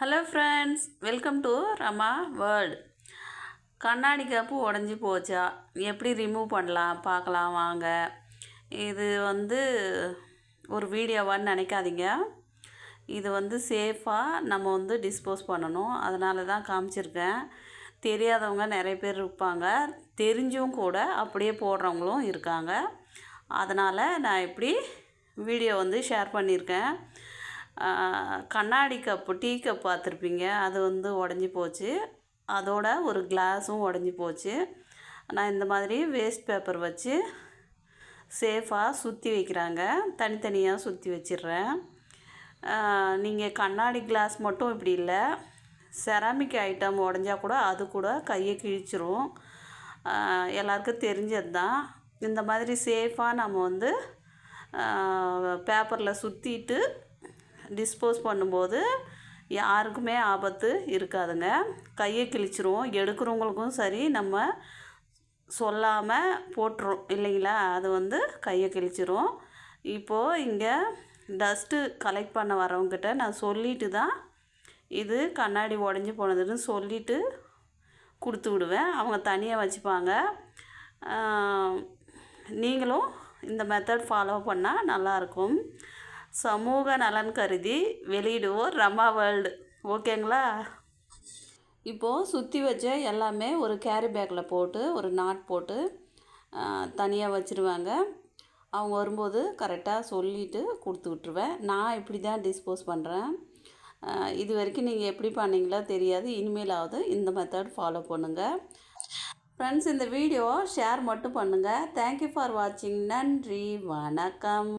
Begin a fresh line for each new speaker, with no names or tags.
Hello friends welcome to Rama world கண்ணாடி cup உடஞ்சி போச்சா? எப்படி ரிமூவ் பண்ணலாம்? பார்க்கலாம் வாங்க. இது வந்து ஒரு வீடியோவான்னு நினைக்காதீங்க. இது வந்து சேஃபாக நம்ம வந்து டிஸ்போஸ் பண்ணணும். அதனால தான் காமிச்சிருக்கேன். தெரியாதவங்க நிறைய பேர் இருப்பாங்க. தெரிஞ்சும் கூட அப்படியே போடுறவங்களும் இருக்காங்க. அதனால் நான் இப்படி வீடியோ வந்து ஷேர் பண்ணியிருக்கேன். கண்ணாடி கப்பு டீ கப் பார்த்துருப்பீங்க. அது வந்து உடஞ்சி போச்சு. அதோட ஒரு கிளாஸும் உடஞ்சி போச்சு. நான் இந்த மாதிரி வேஸ்ட் பேப்பர் வச்சு சேஃபாக சுற்றி வைக்கிறாங்க. தனித்தனியாக சுற்றி வச்சிடுறேன். நீங்கள் கண்ணாடி கிளாஸ் மட்டும் இப்படி இல்லை. செராமிக் ஐட்டம் உடஞ்சா கூட அது கூட கையை கிழிச்சிரும். எல்லாருக்கும் தெரிஞ்சது தான். இந்த மாதிரி சேஃபாக நம்ம வந்து பேப்பரில் சுற்றிட்டு டிஸ்போஸ் பண்ணும்போது யாருக்குமே ஆபத்து இருக்காதுங்க. கையை கிழிச்சிரும் எடுக்கிறவங்களுக்கும் சரி நம்ம சொல்லாமல் போட்டுரும் இல்லைங்களா? அது வந்து கையை கிழிச்சிரும். இப்போது இங்கே டஸ்ட்டு கலெக்ட் பண்ண வரவங்கிட்ட நான் சொல்லிட்டு தான் இது கண்ணாடி உடஞ்சி போனதுன்னு சொல்லிட்டு கொடுத்து விடுவேன். அவங்க தனியாக வச்சுப்பாங்க. நீங்களும் இந்த மெத்தட் ஃபாலோ பண்ணால் நல்லாயிருக்கும் சமூக நலன் கருதி வெளியிடுவோம் ரமா வேர்ல்டு. ஓகேங்களா? இப்போது சுற்றி வச்ச எல்லாமே ஒரு கேரி பேக்கில் போட்டு ஒரு நாட் போட்டு தனியாக வச்சுருவாங்க. அவங்க வரும்போது கரெக்டாக சொல்லிவிட்டு கொடுத்து விட்ருவேன் நான் இப்படி தான் டிஸ்போஸ் பண்ணுறேன் இது வரைக்கும் நீங்கள் எப்படி பண்ணீங்களோ தெரியாது. இனிமேலாவது இந்த மெத்தட் ஃபாலோ பண்ணுங்கள் ஃப்ரெண்ட்ஸ் இந்த வீடியோவை ஷேர் மட்டும் பண்ணுங்கள் தேங்க்யூ ஃபார் வாட்சிங் நன்றி. வணக்கம்.